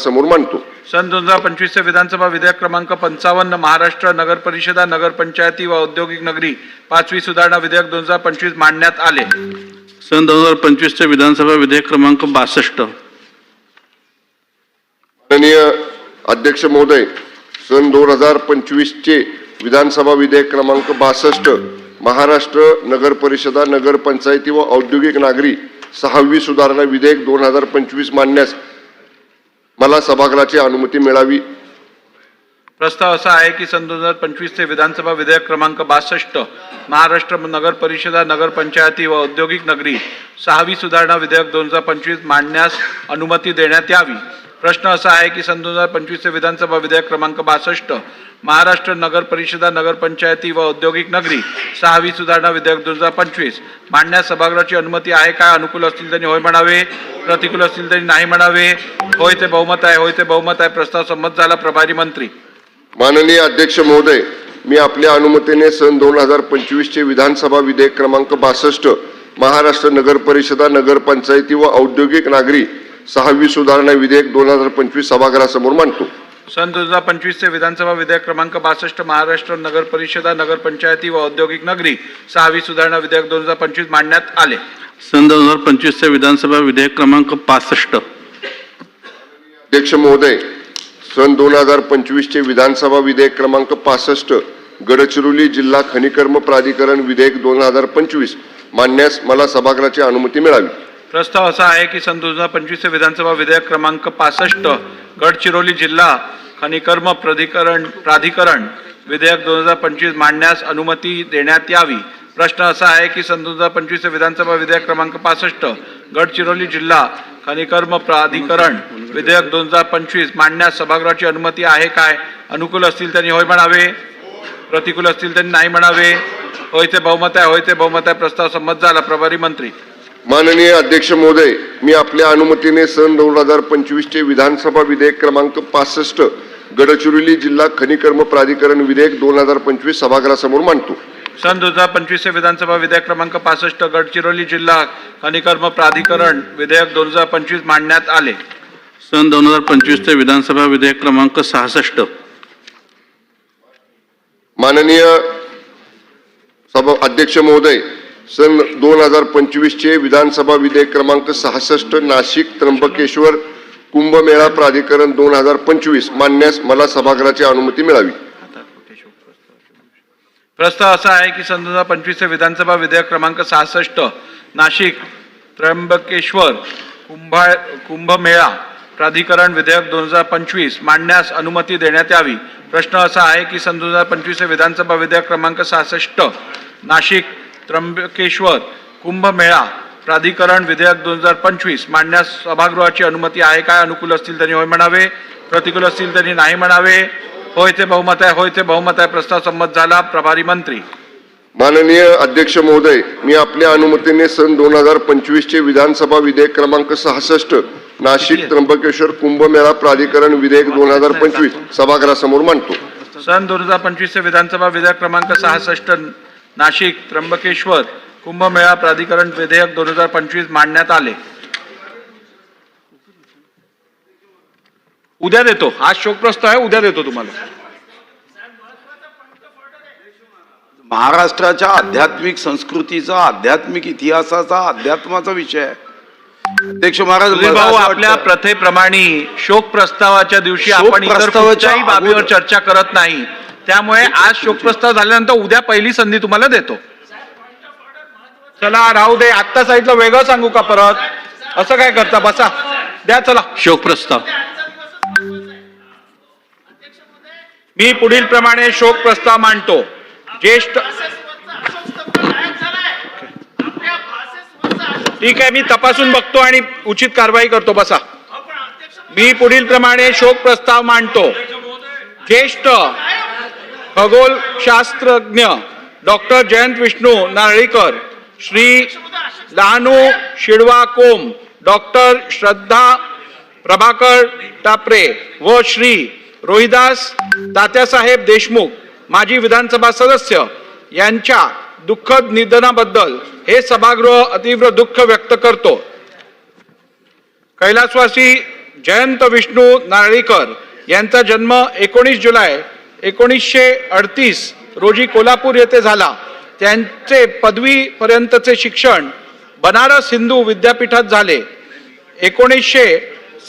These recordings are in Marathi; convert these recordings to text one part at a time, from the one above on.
सभागृहासमोर मांडतो. सन दोन हजार पंचवीसचे विधानसभा विधेयक क्रमांक पंचावन्न महाराष्ट्र नगर परिषदा नगर पंचायती व औद्योगिक नगरी पाचवी सुधारणा विधेयक दोन हजार पंचवीस मांडण्यात आले. सन दोन हजार पंचवीसचे विधानसभा विधेयक क्रमांक बासष्ट. माननीय अध्यक्ष महोदय सन दोन हजार पंचवीसचे विधानसभा विधेयक क्रमांक बासष्ट महाराष्ट्र नगर परिषदा नगर पंचायती व औद्योगिक नागरी सहावी सुधारणा विधेयक दोन हजार पंचवीस मांडण्यास मला सभागृहाची अनुमती मिळावी. प्रस्ताव असा आहे की सन दोन हजार पंचवीसचे विधानसभा विधेयक क्रमांक बासष्ट महाराष्ट्र नगर परिषदा नगर पंचायती व औद्योगिक नगरी सहावी सुधारणा विधेयक दोन हजार पंचवीस मांडण्यास अनुमती देण्यात यावी. प्रश्न असा आहे की सन दोन हजार पंचवीसचे विधानसभा विधेयक क्रमांक बासष्ट महाराष्ट्र नगर परिषदा नगरपंचायती व औद्योगिक नगरी सहावी सुधारणा विधेयक दोन हजार पंचवीस. मांडण्यास सभागृहाची अनुमती आहे काय? अनुकूल असतील त्यांनी होय म्हणावे. प्रतिकूल असतील त्यांनी नाही म्हणावे. होय ते बहुमत आहे होय ते बहुमत आहे. प्रस्ताव संमत झाला प्रभारी मंत्री. माननीय अध्यक्ष महोदय मी आपल्या अनुमतीने सन दोन हजार पंचवीसचे विधानसभा विधेयक क्रमांक बासष्ट महाराष्ट्र नगर परिषदा व औद्योगिक नागरी सहावी सुधारणा विधेयक दोन हजार पंचवीस सभागृहासमोर मांडतो. सन दोन हजार पंचवीसचे विधानसभा विधेयक क्रमांक बासष्ट महाराष्ट्र नगर परिषदा नगर पंचायती व औद्योगिक नगरी सहावी सुधारणा विधेयक दोन हजार पंचवीस मांडण्यात आले. सन दोन हजार पंचवीसचे विधानसभा विधेयक क्रमांक पासष्ट अध्यक्ष महोदय सन दोन हजार पंचवीसचे विधानसभा विधेयक क्रमांक पासष्ट गडचिरोली जिल्हा खनिकर्म प्राधिकरण विधेयक दोन हजार पंचवीस मांडण्यास मला सभागृहाची अनुमती मिळावी. प्रस्ताव असा आहे की सन दोन हजार पंचवीसचे विधानसभा विधेयक क्रमांक पासष्ट गडचिरोली जिल्हा खनिकर्म प्राधिकरण प्राधिकरण विधेयक दोन हजार पंचवीस मांडण्यास अनुमती देण्यात यावी. प्रश्न असा आहे की सन दोन हजार पंचवीसचे विधानसभा विधेयक क्रमांक पासष्ट गडचिरोली जिल्हा खनिकर्म प्राधिकरण विधेयक दोन हजार पंचवीस मांडण्यास सभागृहाची अनुमती आहे काय? अनुकूल असतील त्यांनी होय म्हणावे. प्रतिकूल असतील त्यांनी नाही म्हणावे. होय ते बहुमत आहे होय ते बहुमत आहे प्रस्ताव संमत झाला. प्रभारी मंत्री. माननीय अध्यक्ष महोदय मी आपल्या अनुमतीने सन दोन हजार पंचवीसचे विधानसभा विधेयक क्रमांक पासष्ट गडचिरोली जिल्हा खनिकर्म प्राधिकरण विधेयक दोन हजार पंचवीस सभागृहासमोर मांडतो. सन दोन हजार पंचवीसचे विधानसभा विधेयक क्रमांक पासष्ट गडचिरोली जिल्हा खनिकर्म प्राधिकरण विधेयक दोन हजार पंचवीस मांडण्यात आले. सन दोन हजार पंचवीसचे विधानसभा विधेयक क्रमांक सहासष्ट. माननीय सभा अध्यक्ष महोदय सन दोन हजार पंचवीसचे विधानसभा विधेयक क्रमांक सहासष्ट नाशिक त्र्यंबकेश्वर कुंभमेळा प्राधिकरण दोन हजार पंचवीस मांडण्यास मला सभागृहाची अनुमती मिळावी. प्रस्ताव असा आहे की सन दोन हजार पंचवीसचे विधानसभा विधेयक क्रमांक सहासष्ट नाशिक त्र्यंबकेश्वर कुंभा कुंभमेळा प्राधिकरण विधेयक दोन हजार पंचवीस मांडण्यास अनुमती देण्यात यावी. प्रश्न असा आहे की सन दोन हजार पंचवीसचे विधानसभा विधेयक क्रमांक सहासष्ट नाशिक त्र्यंबकेश्वर कुंभमेळा प्राधिकरण विधेयक दोन हजार पंचवीस मांडण्यास सभागृहाची अनुमती आहे काय? अनुकूल असतील त्यांनी होय म्हणावे. प्रतिकूल असतील त्यांनी नाही म्हणावे. होय ते बहुमत आहे होय ते बहुमत आहे. प्रस्ताव संमत झाला प्रभारी मंत्री. माननीय अध्यक्ष महोदय मी आपल्या अनुमतीने सन दोन हजार पंचवीसचे विधानसभा विधेयक क्रमांक सहासष्ट नाशिक त्र्यंबकेश्वर कुंभमेळा प्राधिकरण विधेयक दोन हजार पंचवीस सभागृहासमोर मांडतो. सन दोन हजार पंचवीसचे विधानसभा विधेयक क्रमांक सहासष्ट नाशिक त्र्यंबकेश्वर कुंभमेळा प्राधिकरण विधेयक दोन हजार पंचवीस मांडण्यात आले. उद्या देतो. आज शोकप्रस्ताव आहे उद्या देतो तुम्हाला. महाराष्ट्राच्या आध्यात्मिक संस्कृतीचा आध्यात्मिक इतिहासाचा अध्यात्माचा विषय आहे. अध्यक्ष महाराज भाऊ आपल्या प्रथेप्रमाणे शोक प्रस्तावाच्या दिवशी आपण इतर कुठच्याही बाबीवर चर्चा करत नाही. त्यामुळे आज शोक प्रस्ताव झाल्यानंतर उद्या पहिली संधी तुम्हाला देतो. चला राहू दे. आत्ता साईडला वेगळं सांगू का परत? असं काय करता? बसा. द्या चला. शोक प्रस्ताव मी पुढील प्रमाणे शोक प्रस्ताव मांडतो. ज्येष्ठ ठीक आहे मी तपासून बघतो आणि उचित कारवाई करतो. बसा. मी पुढील प्रमाणे शोक प्रस्ताव मांडतो. ज्येष्ठ खगोलशास्त्रज्ञ डॉक्टर जयंत विष्णू नारळीकर श्री लहानू शिडवा कोम डॉक्टर श्रद्धा प्रभाकर टापरे व श्री रोहिदास तात्यासाहेब देशमुख माजी विधानसभा सदस्य यांच्या दुःखद निधनाबद्दल हे सभागृह अतीव्र दुःख व्यक्त करतो. कैलासवासी जयंत विष्णू नारळीकर यांचा जन्म एकोणीस जुलै एकोणीसशे अडतीस रोजी कोल्हापूर येथे झाला. त्यांचे पदवीपर्यंतचे शिक्षण बनारस हिंदू विद्यापीठात झाले. एकोणीसशे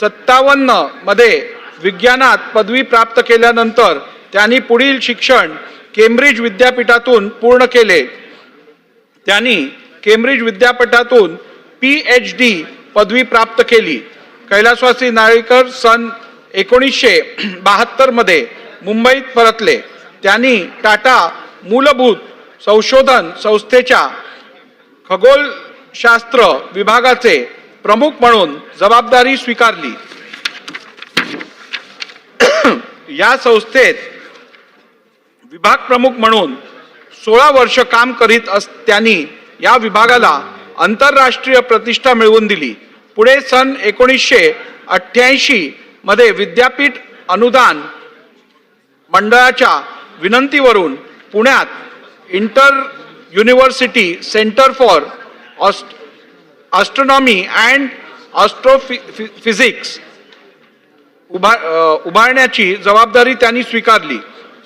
सत्तावन्नमध्ये विज्ञानात पदवी प्राप्त केल्यानंतर त्यांनी पुढील शिक्षण केम्ब्रिज विद्यापीठातून पूर्ण केले. त्यांनी केम्ब्रिज विद्यापीठातून पी एच डी पदवी प्राप्त केली. कैलासवासी नारळीकर सन एकोणीसशे बहात्तरमध्ये मुंबईत परतले. त्यांनी टाटा मूलभूत संशोधन संस्थेच्या खगोलशास्त्र विभागाचे प्रमुख म्हणून जबाबदारी स्वीकारली. या संस्थेत विभाग प्रमुख म्हणून सोळा वर्ष काम करीत अस त्यांनी या विभागाला आंतरराष्ट्रीय प्रतिष्ठा मिळवून दिली. पुढे सन एकोणीसशे अठ्ठ्याऐंशी मध्ये विद्यापीठ अनुदान मंडळाच्या विनंतीवरून पुण्यात inter university centre for ast astronomy and astrophysics उभा उभारण्याची जबाबदारी त्यांनी स्वीकारली.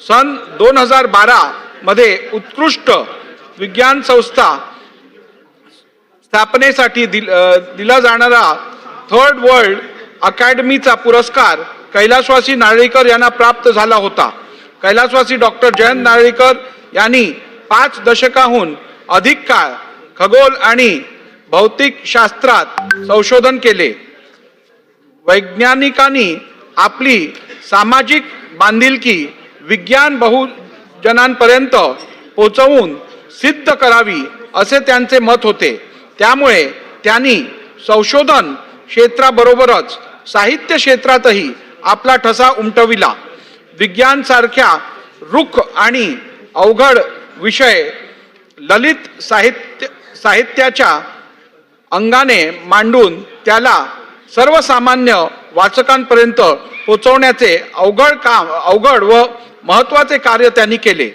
सन दोन हजार बारामध्ये उत्कृष्ट विज्ञान संस्था स्थापनेसाठी दिल दिला जाणारा थर्ड वर्ल्ड अकॅडमीचा पुरस्कार कैलासवासी नारळीकर यांना प्राप्त झाला होता. कैलासवासी डॉक्टर जयंत नारळीकर यांनी पाच दशकाहून अधिक काळ खगोल आणि भौतिक शास्त्रात संशोधन केले. वैज्ञानिकांनी आपली सामाजिक बांधिलकी विज्ञान बहुजनांपर्यंत पोचवून सिद्ध करावी असे त्यांचे मत होते. त्यामुळे त्यांनी संशोधन क्षेत्राबरोबरच साहित्य क्षेत्रातही आपला ठसा उमटविला. विज्ञान सारख्या रुख आणि अवघड विषय ललित साहित्य साहित्याच्या अंगाने मांडून त्याला सर्वसामान्य वाचकांपर्यंत पोचवण्याचे अवघड काम अवघड व महत्त्वाचे कार्य त्यांनी केले.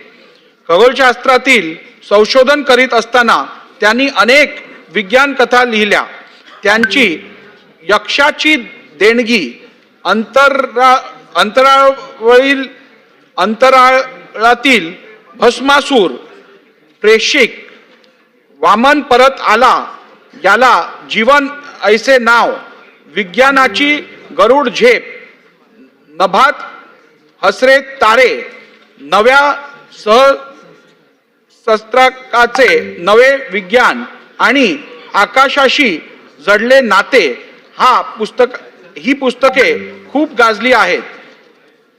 खगोलशास्त्रातील संशोधन करीत असताना त्यांनी अनेक विज्ञान कथा लिहिल्या. त्यांची यक्षाची देणगी अंतरा अंतरावरील अंतराळातील भस्मासूर प्रेषिक वामन परत आला याला जीवन ऐसे नाव विज्ञानाची गरुड झेप नभात हसरे तारे नव्या सह शस्त्राकाचे नवे विज्ञान आणि आकाशाशी जडले नाते हा पुस्तक ही पुस्तके खूप गाजली आहेत.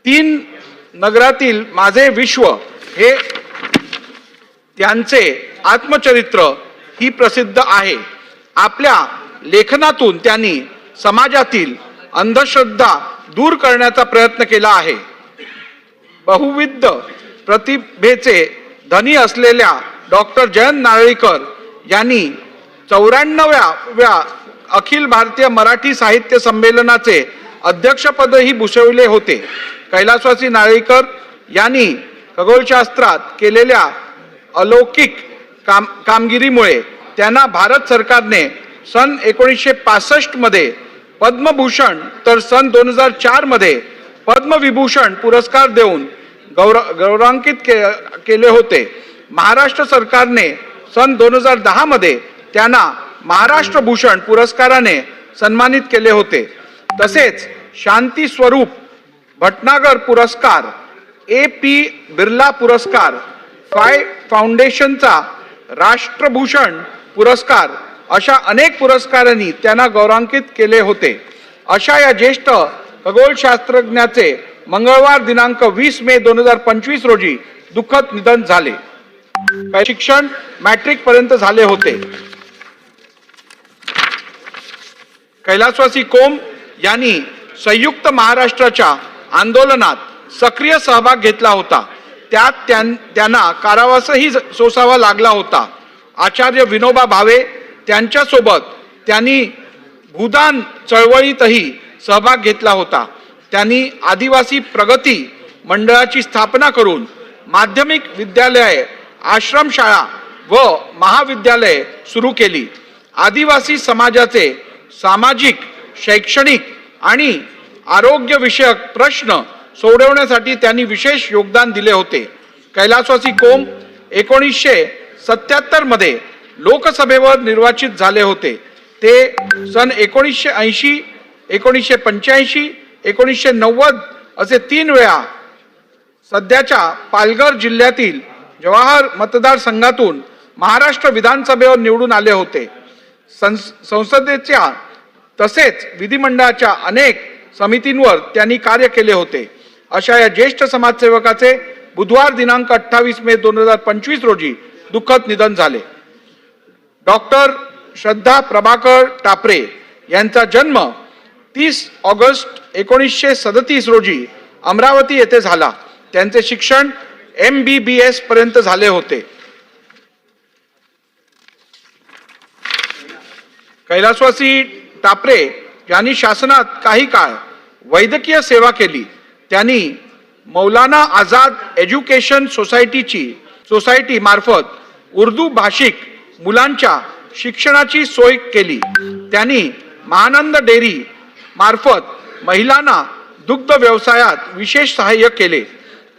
तीन नगरातील माझे विश्व हे त्यांचे आत्मचरित्र ही प्रसिद्ध आहे. आपल्या लेखनातून त्यांनी समाजातील अंधश्रद्धा दूर करण्याचा प्रयत्न केला आहे. बहुविध प्रतिभेचे धनी असलेल्या डॉक्टर जयंत नारळीकर यांनी चौऱ्याण्णव्या अखिल भारतीय मराठी साहित्य संमेलनाचे अध्यक्षपदही भूषविले होते. कैलासवासी नारळीकर यांनी खगोलशास्त्रात केलेल्या अलौकिक काम कामगिरीमुळे त्यांना भारत सरकारने सन एकोणीसशे पासष्टमध्ये पद्मभूषण तर सन दोन हजार चारमध्ये पद्मविभूषण पुरस्कार देऊन गौरव गौरवांकित के, केले होते. महाराष्ट्र सरकारने सन दोन हजार दहामध्ये त्यांना महाराष्ट्र भूषण पुरस्काराने सन्मानित केले होते. तसेच शांती स्वरूप भटनागर पुरस्कार ए पी बिर्ला पुरस्कार फाय फाउंडेशनचा राष्ट्रभूषण पुरस्कार अशा अनेक पुरस्कारांनी त्यांना गौरवांकित केले होते. अशा या ज्येष्ठ खगोलशास्त्रज्ञाचे मंगळवार दिनांक वीस मे दोन हजार पंचवीस रोजी दुःखद निधन झाले. शिक्षण मॅट्रिकपर्यंत झाले होते. कैलासवासी कोम यांनी संयुक्त महाराष्ट्राच्या आंदोलनात सक्रिय सहभाग घेतला होता. त्यात त्यां- त्यांना कारावासही सोसावा लागला होता. आचार्य विनोबा भावे त्यांच्यासोबत त्यांनी भूदान चळवळीतही सहभाग घेतला होता. त्यांनी आदिवासी प्रगती मंडळाची स्थापना करून माध्यमिक विद्यालये आश्रमशाळा व महाविद्यालये सुरू केली. आदिवासी समाजाचे सामाजिक शैक्षणिक आणि आरोग्यविषयक प्रश्न सोडवण्यासाठी त्यांनी विशेष योगदान दिले होते. कैलासवासी कोम एकोणीसशे सत्याहत्तरमध्ये लोकसभेवर निर्वाचित झाले होते. ते सन एकोणीसशे ऐंशी एकोणीसशे पंच्याऐंशी एकोणीसशे नव्वद असे तीन वेळा सध्याच्या पालघर जिल्ह्यातील जवाहर मतदारसंघातून महाराष्ट्र विधानसभेवर निवडून आले होते. संस संसदेच्या तसेच विधिमंडळाच्या अनेक समितींवर त्यांनी कार्य केले होते. अशा या ज्येष्ठ समाजसेवकाचे बुधवार दिनांक अठ्ठावीस मे दोन हजार पंचवीस रोजी दुःखद निधन झाले. डॉक्टर श्रद्धा प्रभाकर टापरे यांचा जन्म तीस ऑगस्ट एकोणीसशे सदतीस रोजी अमरावती येथे झाला. त्यांचे शिक्षण एम बी बी एस पर्यंत झाले होते. कैलासवासी टापरे यांनी शासनात काही काळ वैद्यकीय सेवा केली. त्यांनी मौलाना आझाद एज्युकेशन सोसायटीची सोसायटी मार्फत उर्दू भाषिक मुलांच्या शिक्षणाची सोय केली. त्यांनी महानंद डेअरी मार्फत महिलांना दुग्ध व्यवसायात विशेष सहाय्य केले.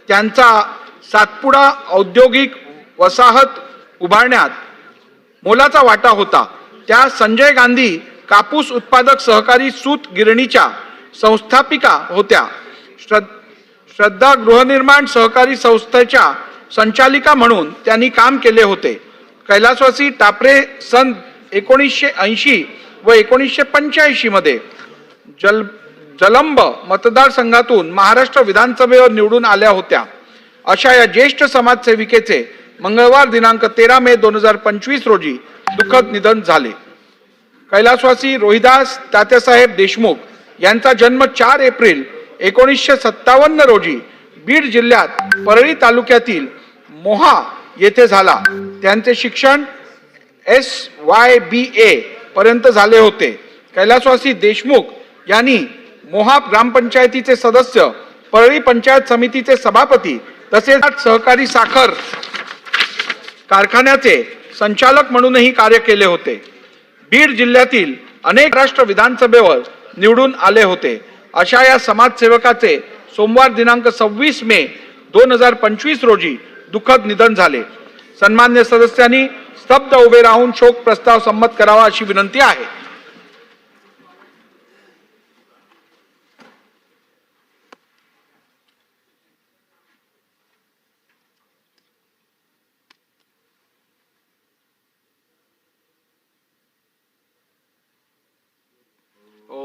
त्यांचा सातपुडा औद्योगिक वसाहत उभारण्यात मोलाचा वाटा होता. त्या संजय गांधी कापूस उत्पादक सहकारी सूत गिरणीच्या संस्थापिका होत्या. श्रद्ध श्रद्धा गृहनिर्माण सहकारी संस्थेच्या संचालिका म्हणून त्यांनी काम केले होते. कैलासवासी टापरे सन एकोणीसशे ऐंशी व एकोणीसशे पंच्याऐंशीमध्ये जल जलंब मतदारसंघातून महाराष्ट्र विधानसभेवर निवडून आल्या होत्या. अशा या ज्येष्ठ समाजसेविकेचे मंगळवार दिनांक तेरा मे दोन हजार पंचवीस रोजी दुःखद निधन झाले. कैलासवासी रोहिदास तात्यासाहेब देशमुख यांचा जन्म चार एप्रिल एकोणीसशे सत्तावन्न रोजी बीड जिल्ह्यात परळी तालुक्यातील मोहा येथे झाला. त्यांचे शिक्षण एस वाय बी ए पर्यंत झाले होते. कैलासवासी देशमुख यांनी मोहा ग्रामपंचायतीचे सदस्य परळी पंचायत समितीचे सभापती तसेच सहकारी साखर कारखान्याचे संचालक म्हणूनही कार्य केले होते. बीड जिल्ह्यातील अनेक राष्ट्र विधानसभेवर निवडून आले होते. अशा या समाजसेवकाचे सोमवार दिनांक सव्वीस मे दोन हजार पंचवीस रोजी दुःखद निधन झाले. सन्मान्य सदस्यांनी स्तब्ध उभे राहून शोक प्रस्ताव संमत करावा अशी विनंती आहे.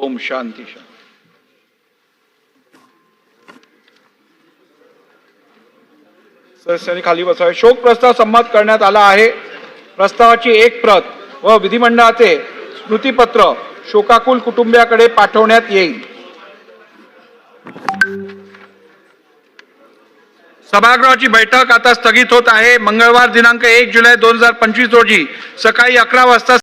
ओम शांती शांती. सदस्यांनी खाली बसावे. शोक प्रस्ताव संमत करण्यात आला आहे. प्रस्तावाची एक प्रत व विधिमंडळाचे स्मृतीपत्र शोकाकुल कुटुंबियाकडे पाठवण्यात येईल. सभागृहाची बैठक आता स्थगित होत आहे. मंगळवार दिनांक एक जुलै दोन हजार पंचवीस रोजी सकाळी अकरा वाजता